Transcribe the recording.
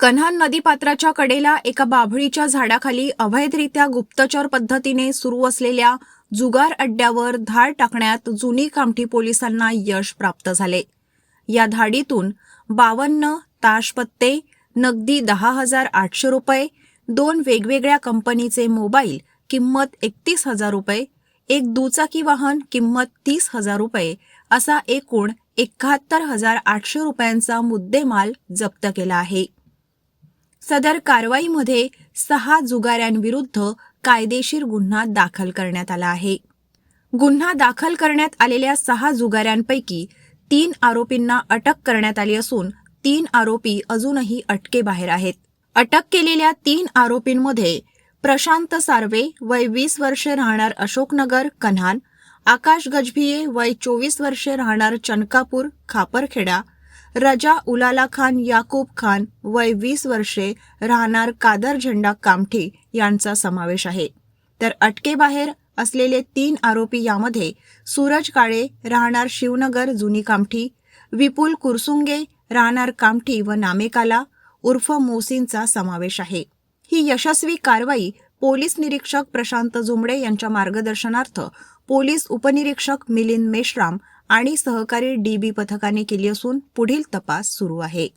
कन्हान नदीपात्राच्या कडेला एका बाभळीच्या झाडाखाली अवैधरित्या गुप्तचर पद्धतीने सुरू असलेल्या जुगार अड्ड्यावर धाड टाकण्यात जुनी कामठी पोलिसांना यश प्राप्त झाले. या धाडीतून बावन्न ताशपत्ते नगदी दहा हजार आठशे रुपये दोन वेगवेगळ्या कंपनीचे मोबाईल किंमत एकतीस हजार रुपये एक दुचाकी वाहन किंमत तीस हजार रुपये असा एकूण एकाहत्तर हजार आठशे रुपयांचा मुद्देमाल जप्त केला आहे. सदर कारवाईमध्ये सहा जुगाऱ्यांविरुद्ध कायदेशीर गुन्हा दाखल करण्यात आला आहे. गुन्हा दाखल करण्यात आलेल्या सहा जुगाऱ्यांपैकी तीन आरोपींना अटक करण्यात आली असून तीन आरोपी अजूनही अटकेबाहेर आहेत. अटक केलेल्या तीन आरोपींमध्ये प्रशांत सार्वे वय वीस वर्षे राहणार अशोकनगर कन्हान. आकाश गजभिये वय चोवीस वर्षे राहणार चनकापूर खापरखेडा. रजा उलाला खान याकूब खान वय वीस वर्षे राहणार कादर झेंडा कामठी यांचा समावेश आहे. तर अटकेबाहेर असलेले तीन आरोपी यामध्ये सूरज काळे राहणार शिवनगर जुनी कामठी. विपुल कुरसुंगे राहणार कामठी व नामेकाला. उर्फ मोसींचा समावेश आहे. ही यशस्वी कारवाई पोलीस निरीक्षक प्रशांत झुंबडे यांच्या मार्गदर्शनार्थ पोलीस उपनिरीक्षक मिलिंद मेश्राम आणि सहकारी डी बी पथकाने केली असून पुढील तपास सुरू आहे.